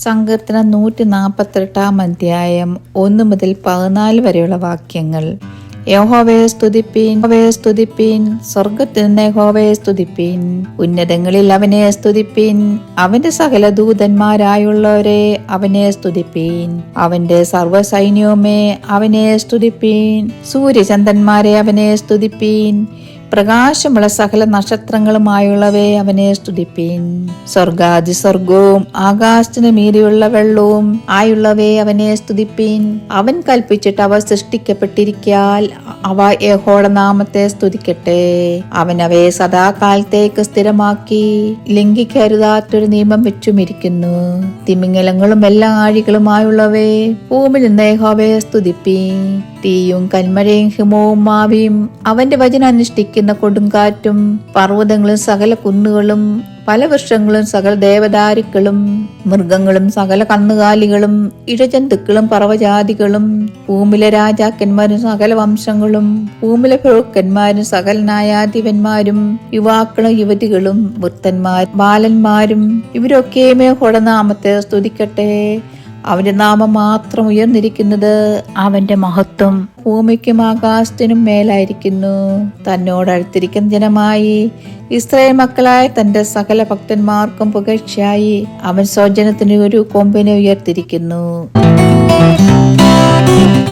സങ്കീർത്തനം നൂറ്റി നാൽപ്പത്തെട്ടാം അധ്യായം ഒന്ന് മുതൽ പതിനാല് വരെയുള്ള വാക്യങ്ങൾ. യഹോവയെ സ്തുതിപ്പീൻ യഹോവയെ സ്തുതിപ്പീൻ സ്വർഗത്തിൽ നിന്ന് യഹോവയെ സ്തുതിപ്പീൻ. ഉന്നതങ്ങളിൽ അവനെ സ്തുതിപ്പീൻ അവന്റെ സകല ദൂതന്മാരായുള്ളവരെ അവനെ സ്തുതിപ്പീൻ. അവന്റെ സർവസൈന്യവുമേ അവനെ സ്തുതിപ്പീൻ. സൂര്യചന്ദ്രന്മാരെ അവനെ സ്തുതിപ്പീൻ. പ്രകാശമുള്ള സകല നക്ഷത്രങ്ങളുമായുള്ളവേ അവനെ സ്തുതിപ്പീൻ. സ്വർഗാദി സ്വർഗവും ആകാശത്തിന് മീതിയുള്ള വെള്ളവും ആയുള്ളവേ അവനെ സ്തുതിപ്പീൻ. അവൻ കൽപ്പിച്ചിട്ട് അവ സൃഷ്ടിക്കപ്പെട്ടിരിക്കാൽ അവ യഹോയുടെ നാമത്തെ സ്തുതിക്കട്ടെ. അവൻ അവയെ സദാകാലത്തേക്ക് സ്ഥിരമാക്കി ലംഘിക്കരുതാത്തൊരു നിയമം വെച്ചുമിരിക്കുന്നു. തിമിംഗലങ്ങളും എല്ലാ ആഴികളുമായുള്ളവേ ഭൂമിയിൽ നിന്ന് യഹോവയെ സ്തുതിപ്പീൻ. തീയും കന്മഴയും ഹിമവും മാവിയും അവന്റെ വചനം അനുഷ്ഠിക്കുന്ന കൊടുങ്കാറ്റും പർവതങ്ങളും സകല കുന്നുകളും പല വൃക്ഷങ്ങളും സകല ദേവദാരുക്കളും മൃഗങ്ങളും സകല കന്നുകാലികളും ഇഴജന്തുക്കളും പർവജാതികളും ഭൂമിലെ രാജാക്കന്മാരും സകല വംശങ്ങളും ഭൂമിലെ പ്രഭുക്കന്മാരും സകല ന്യായാധിപന്മാരും യുവാക്കളും യുവതികളും വൃത്തന്മാർ ബാലന്മാരും ഇവരൊക്കെയുമേ ഹുടനാമത്തെ സ്തുതിക്കട്ടെ. അവന്റെ നാമം മാത്രം ഉയർന്നിരിക്കുന്നത് അവന്റെ മഹത്വം. ഭൂമിക്കും ആകാശത്തിനും മേലായിരിക്കുന്നു. തന്നോട് അടുത്തിരിക്കുന്ന ജനമായി ഇസ്രായേൽ മക്കളായ തന്റെ സകല ഭക്തന്മാർക്കും പുകഴ്ചയായി അവൻ സ്വജനത്തിന് ഒരു കൊമ്പിനെ ഉയർത്തിരിക്കുന്നു.